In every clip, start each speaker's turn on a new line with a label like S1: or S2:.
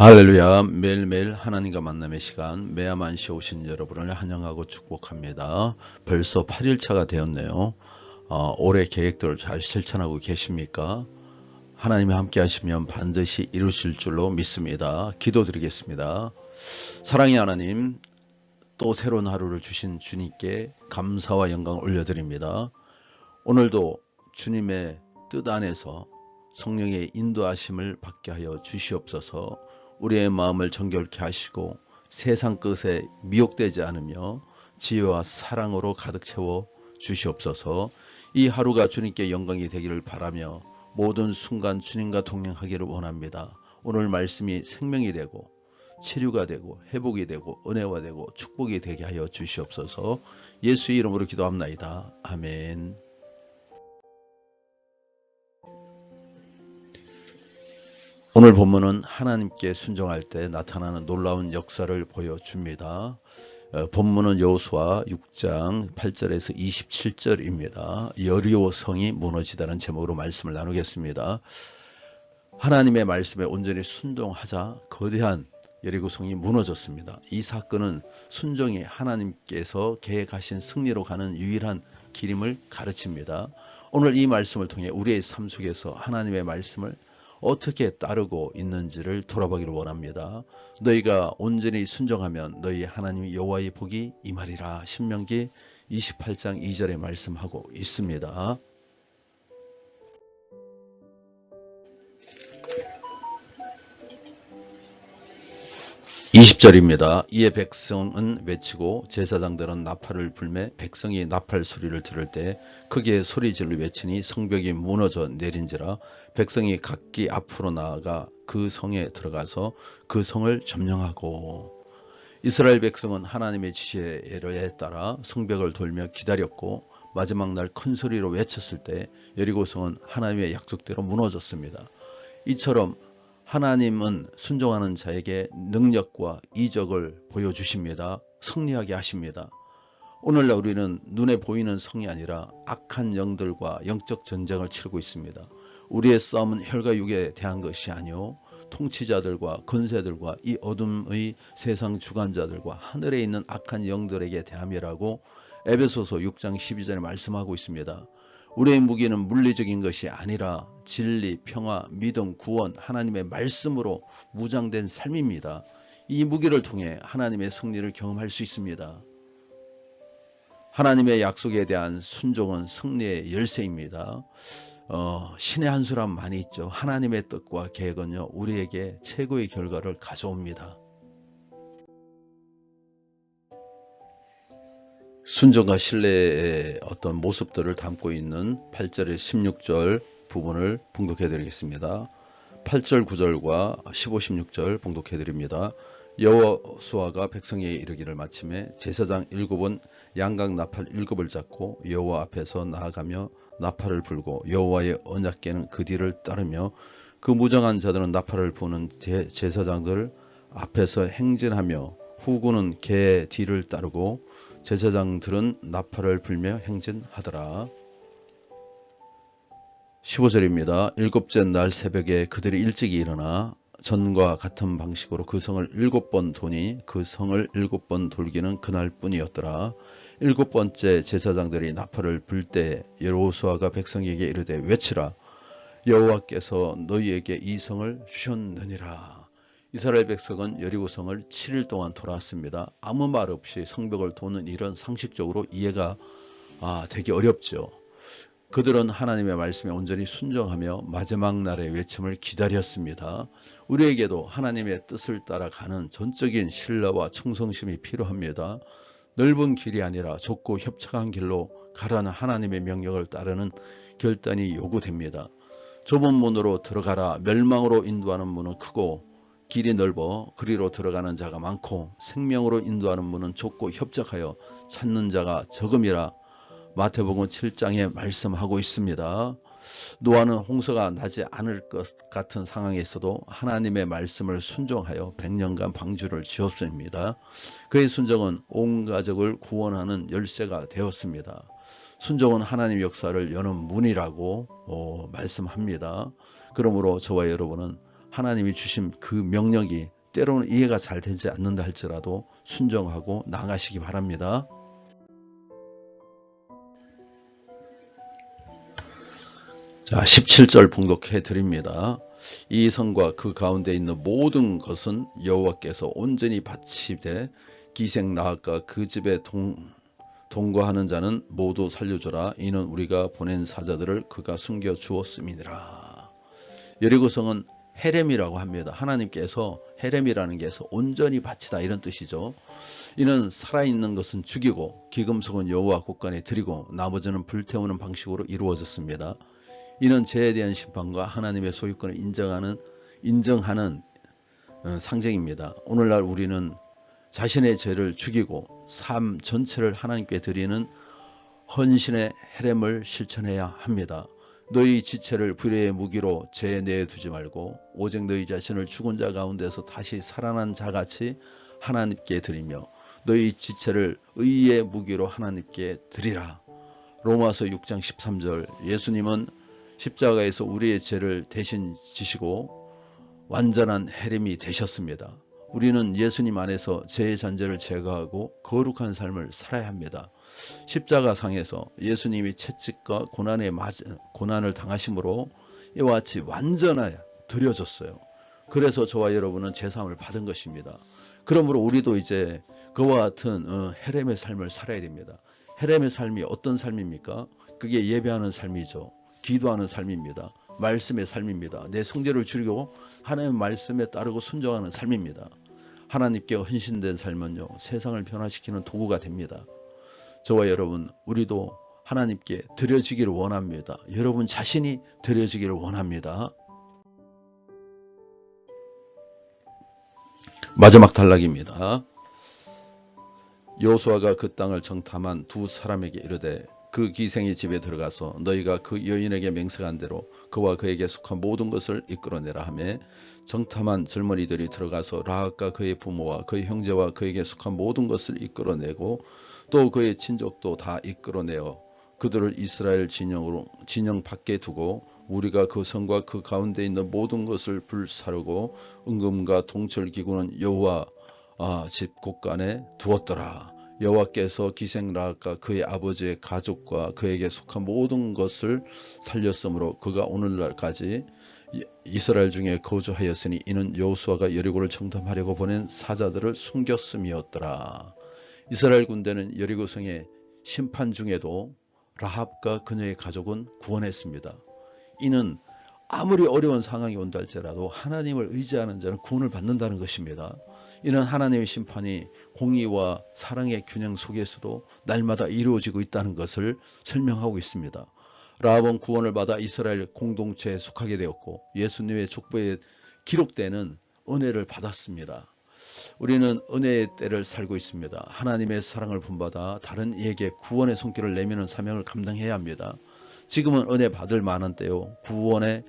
S1: 할렐루야 매일매일 하나님과 만남의 시간 매야만시 오신 여러분을 환영하고 축복합니다. 벌써 8일차가 되었네요. 어, 올해 계획들을 잘 실천하고 계십니까? 하나님이 함께 하시면 반드시 이루실 줄로 믿습니다. 기도드리겠습니다. 사랑의 하나님 또 새로운 하루를 주신 주님께 감사와 영광 올려드립니다. 오늘도 주님의 뜻 안에서 성령의 인도하심을 받게 하여 주시옵소서 우리의 마음을 정결케 하시고 세상 끝에 미혹되지 않으며 지혜와 사랑으로 가득 채워 주시옵소서 이 하루가 주님께 영광이 되기를 바라며 모든 순간 주님과 동행하기를 원합니다. 오늘 말씀이 생명이 되고 치료가 되고 회복이 되고 은혜가 되고 축복이 되게 하여 주시옵소서 예수의 이름으로 기도합나이다. 아멘. 오늘 본문은 하나님께 순종할 때 나타나는 놀라운 역사를 보여줍니다. 어, 본문은 여호수아 6장 8절에서 27절입니다. 여리오 성이 무너지다는 제목으로 말씀을 나누겠습니다. 하나님의 말씀에 온전히 순종하자 거대한 여리고 성이 무너졌습니다. 이 사건은 순종이 하나님께서 계획하신 승리로 가는 유일한 길임을 가르칩니다. 오늘 이 말씀을 통해 우리의 삶 속에서 하나님의 말씀을 어떻게 따르고 있는지를 돌아보기를 원합니다. 너희가 온전히 순종하면 너희 하나님 여호와의 복이 임하리라. 신명기 28장 2절에 말씀하고 있습니다. 20절입니다. 이에 백성은 외치고 제사장들은 나팔을 불매 백성이 나팔 소리를 들을 때 크게 소리질러 외치니 성벽이 무너져 내린지라 백성이 각기 앞으로 나아가 그 성에 들어가서 그 성을 점령하고 이스라엘 백성은 하나님의 지시에 따라 성벽을 돌며 기다렸고 마지막 날 큰 소리로 외쳤을 때 여리고성은 하나님의 약속대로 무너졌습니다. 이처럼 하나님은 순종하는 자에게 능력과 이적을 보여주십니다. 승리하게 하십니다. 오늘날 우리는 눈에 보이는 성이 아니라 악한 영들과 영적 전쟁을 치르고 있습니다. 우리의 싸움은 혈과 육에 대한 것이 아니요 통치자들과 건세들과 이 어둠의 세상 주관자들과 하늘에 있는 악한 영들에게 대함이라고 에베소서 6장 12절에 말씀하고 있습니다. 우리의 무기는 물리적인 것이 아니라 진리, 평화, 믿음, 구원, 하나님의 말씀으로 무장된 삶입니다. 이 무기를 통해 하나님의 승리를 경험할 수 있습니다. 하나님의 약속에 대한 순종은 승리의 열쇠입니다. 어, 신의 한 수란 많이 있죠. 하나님의 뜻과 계획은요, 우리에게 최고의 결과를 가져옵니다. 순종과 신뢰의 어떤 모습들을 담고 있는 8절의 16절 부분을 봉독해 드리겠습니다. 8절 9절과 15, 16절 봉독해 드립니다. 여호수아가 백성에게 이르기를 마침에 제사장 일곱은 양각 나팔 일곱을 잡고 여호와 앞에서 나아가며 나팔을 불고 여호와의 언약궤는 그 뒤를 따르며 그 무정한 자들은 나팔을 부는 제사장들 앞에서 행진하며 후구는 개 뒤를 따르고 제사장들은 나팔을 불며 행진하더라. 15절입니다. 일곱째 날 새벽에 그들이 일찍 일어나 전과 같은 방식으로 그 성을 일곱 번 도니 그 성을 일곱 번 돌기는 그날 뿐이었더라. 일곱 번째 제사장들이 나팔을 불때 여호수아가 백성에게 이르되 외치라 여호와께서 너희에게 이 성을 주셨느니라. 이스라엘 백성은 여리고성을 7일 동안 돌아왔습니다. 아무 말 없이 성벽을 도는 일은 상식적으로 이해가 아, 되기 어렵죠. 그들은 하나님의 말씀에 온전히 순종하며 마지막 날의 외침을 기다렸습니다. 우리에게도 하나님의 뜻을 따라가는 전적인 신뢰와 충성심이 필요합니다. 넓은 길이 아니라 좁고 협착한 길로 가라는 하나님의 명령을 따르는 결단이 요구됩니다. 좁은 문으로 들어가라 멸망으로 인도하는 문은 크고 길이 넓어 그리로 들어가는 자가 많고 생명으로 인도하는 문은 좁고 협착하여 찾는 자가 적음이라 마태복음 7장에 말씀하고 있습니다. 노아는 홍수가 나지 않을 것 같은 상황에서도 하나님의 말씀을 순종하여 100년간 방주를 지었습니다. 그의 순종은 온 가족을 구원하는 열쇠가 되었습니다. 순종은 하나님 역사를 여는 문이라고 어, 말씀합니다. 그러므로 저와 여러분은 하나님이 주신 그 명령이 때로는 이해가 잘 되지 않는다 할지라도 순종하고 나가시기 바랍니다. 자, 17절 봉독해 드립니다. 이 성과 그 가운데 있는 모든 것은 여호와께서 온전히 바치되 기생 나아가 그 집에 동, 동거하는 자는 모두 살려줘라. 이는 우리가 보낸 사자들을 그가 숨겨 주었음이니라. 여리고성은 헤렘이라고 합니다. 하나님께서 헤렘이라는 게서 온전히 바치다 이런 뜻이죠. 이는 살아있는 것은 죽이고 기금속은 여호와 곳간에 드리고 나머지는 불태우는 방식으로 이루어졌습니다. 이는 죄에 대한 심판과 하나님의 소유권을 인정하는 인정하는 어, 상징입니다. 오늘날 우리는 자신의 죄를 죽이고 삶 전체를 하나님께 드리는 헌신의 헤렘을 실천해야 합니다. 너희 지체를 불의의 무기로 죄에 내두지 말고 오직 너희 자신을 죽은 자 가운데서 다시 살아난 자같이 하나님께 드리며 너희 지체를 의의 무기로 하나님께 드리라. 로마서 6장 13절 예수님은 십자가에서 우리의 죄를 대신 지시고 완전한 해림이 되셨습니다. 우리는 예수님 안에서 죄의 잔재를 제거하고 거룩한 삶을 살아야 합니다. 십자가 상에서 예수님이 채찍과 고난에 맞, 고난을 당하심으로 이와 같이 완전하여 드려졌어요. 그래서 저와 여러분은 제사함을 받은 것입니다. 그러므로 우리도 이제 그와 같은 어, 헤렘의 삶을 살아야 됩니다. 헤렘의 삶이 어떤 삶입니까? 그게 예배하는 삶이죠. 기도하는 삶입니다. 말씀의 삶입니다. 내 성제를 줄이고 하나님의 말씀에 따르고 순종하는 삶입니다. 하나님께 헌신된 삶은요, 세상을 변화시키는 도구가 됩니다. 저와 여러분, 우리도 하나님께 드려지기를 원합니다. 여러분 자신이 드려지기를 원합니다. 마지막 단락입니다. 여호수아가 그 땅을 정탐한 두 사람에게 이르되 그 기생의 집에 들어가서 너희가 그 여인에게 맹세한 대로 그와 그에게 속한 모든 것을 이끌어내라 하매 정탐한 젊은이들이 들어가서 라합과 그의 부모와 그의 형제와 그에게 속한 모든 것을 이끌어내고 또 그의 친족도 다 이끌어내어 그들을 이스라엘 진영으로 진영 밖에 두고 우리가 그 성과 그 가운데 있는 모든 것을 불사르고 은금과 동철 기구는 여호와 아, 집 곳간에 두었더라. 여호와께서 기생라합과 그의 아버지의 가족과 그에게 속한 모든 것을 살렸으므로 그가 오늘날까지 이스라엘 중에 거주하였으니 이는 여호수아가 여리고를 정탐하려고 보낸 사자들을 숨겼음이었더라. 이스라엘 군대는 여리고성의 심판 중에도 라합과 그녀의 가족은 구원했습니다. 이는 아무리 어려운 상황이 온다 할지라도 하나님을 의지하는 자는 구원을 받는다는 것입니다. 이는 하나님의 심판이 공의와 사랑의 균형 속에서도 날마다 이루어지고 있다는 것을 설명하고 있습니다. 라합은 구원을 받아 이스라엘 공동체에 속하게 되었고 예수님의 족보에 기록되는 은혜를 받았습니다. 우리는 은혜의 때를 살고 있습니다. 하나님의 사랑을 본받아 다른 이에게 구원의 손길을 내미는 사명을 감당해야 합니다. 지금은 은혜 받을 만한 때요. 구원의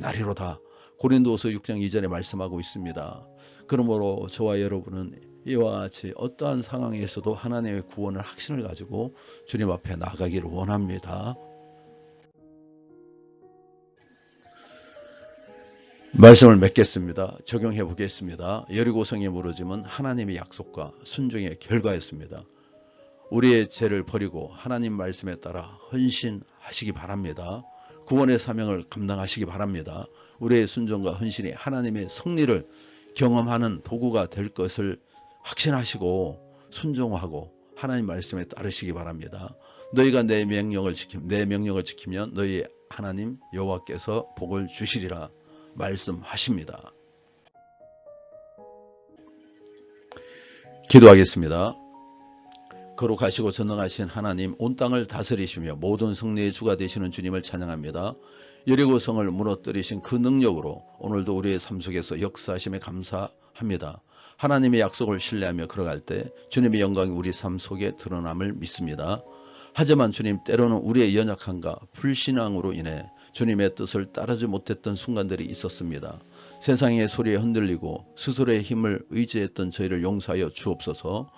S1: 날이로다. 고린도서 6장 2절에 말씀하고 있습니다. 그러므로 저와 여러분은 이와 같이 어떠한 상황에서도 하나님의 구원을 확신을 가지고 주님 앞에 나가기를 원합니다. 말씀을 맺겠습니다. 적용해 보겠습니다. 여리고성의 무너짐은 하나님의 약속과 순종의 결과였습니다. 우리의 죄를 버리고 하나님 말씀에 따라 헌신하시기 바랍니다. 구원의 사명을 감당하시기 바랍니다. 우리의 순종과 헌신이 하나님의 승리를 경험하는 도구가 될 것을 확신하시고 순종하고 하나님 말씀에 따르시기 바랍니다. 너희가 내 명령을 지키 내 명령을 지키면 너희 하나님 여호와께서 복을 주시리라 말씀하십니다. 기도하겠습니다. 거룩하시고 전능하신 하나님 온 땅을 다스리시며 모든 승리의 주가 되시는 주님을 찬양합니다. 여리고성을 무너뜨리신 그 능력으로 오늘도 우리의 삶 속에서 역사하심에 감사합니다. 하나님의 약속을 신뢰하며 걸어갈 때 주님의 영광이 우리 삶 속에 드러남을 믿습니다. 하지만 주님 때로는 우리의 연약함과 불신앙으로 인해 주님의 뜻을 따르지 못했던 순간들이 있었습니다. 세상의 소리에 흔들리고 스스로의 힘을 의지했던 저희를 용서하여 주옵소서.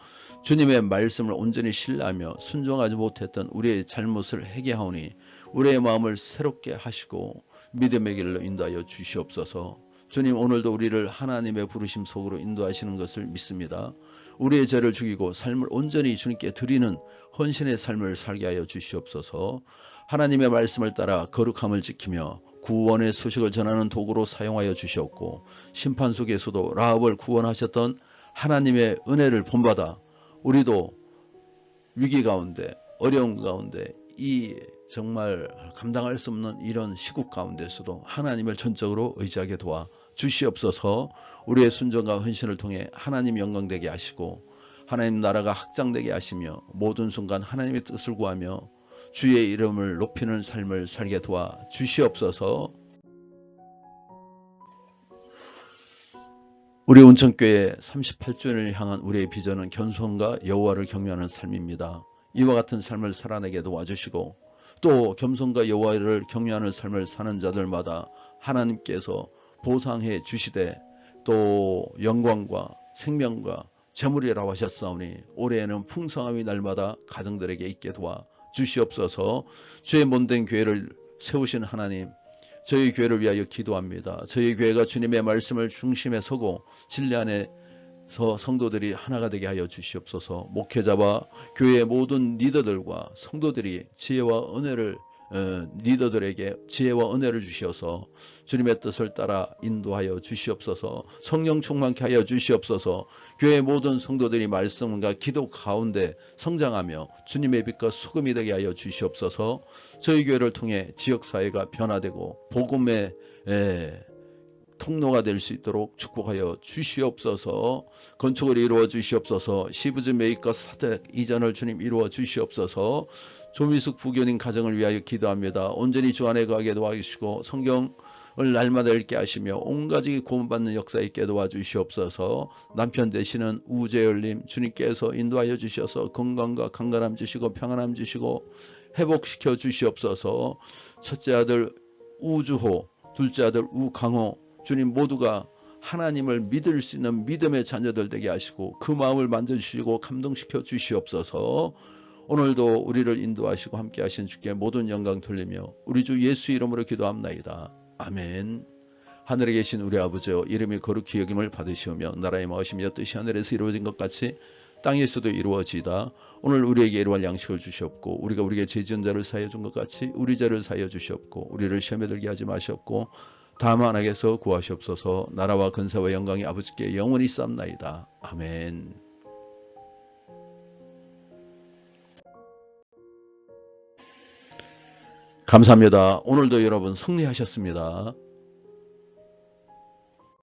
S1: 주님의 말씀을 온전히 신뢰하며 순종하지 못했던 우리의 잘못을 회개하오니 우리의 마음을 새롭게 하시고 믿음의 길로 인도하여 주시옵소서. 주님 오늘도 우리를 하나님의 부르심 속으로 인도하시는 것을 믿습니다. 우리의 죄를 죽이고 삶을 온전히 주님께 드리는 헌신의 삶을 살게 하여 주시옵소서. 하나님의 말씀을 따라 거룩함을 지키며 구원의 소식을 전하는 도구로 사용하여 주시옵고 심판 속에서도 라합을 구원하셨던 하나님의 은혜를 본받아 우리도 위기 가운데 어려운 가운데 이 정말 감당할 수 없는 이런 시국 가운데서도 하나님을 전적으로 의지하게 도와 주시옵소서. 우리의 순종과 헌신을 통해 하나님 영광되게 하시고 하나님 나라가 확장되게 하시며 모든 순간 하나님의 뜻을 구하며 주의 이름을 높이는 삶을 살게 도와 주시옵소서 우리 온천교회 38주년을 향한 우리의 비전은 겸손과 여호와를 경외하는 삶입니다. 이와 같은 삶을 살아내게 도와주시고 또 겸손과 여호와를 경외하는 삶을 사는 자들마다 하나님께서 보상해 주시되 또 영광과 생명과 재물이라고 하셨사오니 올해에는 풍성함이 날마다 가정들에게 있게 도와 주시옵소서 주의 몸된 교회를 세우신 하나님 저희 교회를 위하여 기도합니다. 저희 교회가 주님의 말씀을 중심에 서고 진리 안에서 성도들이 하나가 되게 하여 주시옵소서 목회자와 교회의 모든 리더들과 성도들이 지혜와 은혜를 어, 리더들에게 지혜와 은혜를 주시어서 주님의 뜻을 따라 인도하여 주시옵소서 성령 충만케 하여 주시옵소서 교회 모든 성도들이 말씀과 기도 가운데 성장하며 주님의 빛과 수금이 되게 하여 주시옵소서. 저희 교회를 통해 지역사회가 변화되고 복음의 에, 통로가 될 수 있도록 축복하여 주시옵소서. 건축을 이루어 주시옵소서. 시부즈 메이커 사택 이전을 주님 이루어 주시옵소서. 조미숙 부교님 가정을 위하여 기도합니다. 온전히 주 안에 거하게 도와주시고 성경 을 날마다 읽게 하시며 온 가족이 구원받는 역사 있게 도와주시옵소서. 남편 되시는 우재열님 주님께서 인도하여 주셔서 건강과 강건함 주시고 평안함 주시고 회복시켜 주시옵소서. 첫째 아들 우주호 둘째 아들 우강호 주님 모두가 하나님을 믿을 수 있는 믿음의 자녀들 되게 하시고 그 마음을 만져주시고 감동시켜 주시옵소서 오늘도 우리를 인도하시고 함께 하신 주께 모든 영광 돌리며 우리 주 예수 이름으로 기도합나이다. 아멘. 하늘에 계신 우리 아버지여 이름이 거룩히 여김을 받으시오며 나라의 마으시며 뜻이 하늘에서 이루어진 것 같이 땅에서도 이루어지다. 오늘 우리에게 이루할 양식을 주시옵고 우리가 우리에게 죄지은 자를 사하여 준 것 같이 우리 죄를 사하여 주시옵고 우리를 시험에 들게 하지 마시옵고 다만 악에서 구하시옵소서 나라와 근사와 영광이 아버지께 영원히 쌉나이다. 아멘. 감사합니다. 오늘도 여러분 승리하셨습니다.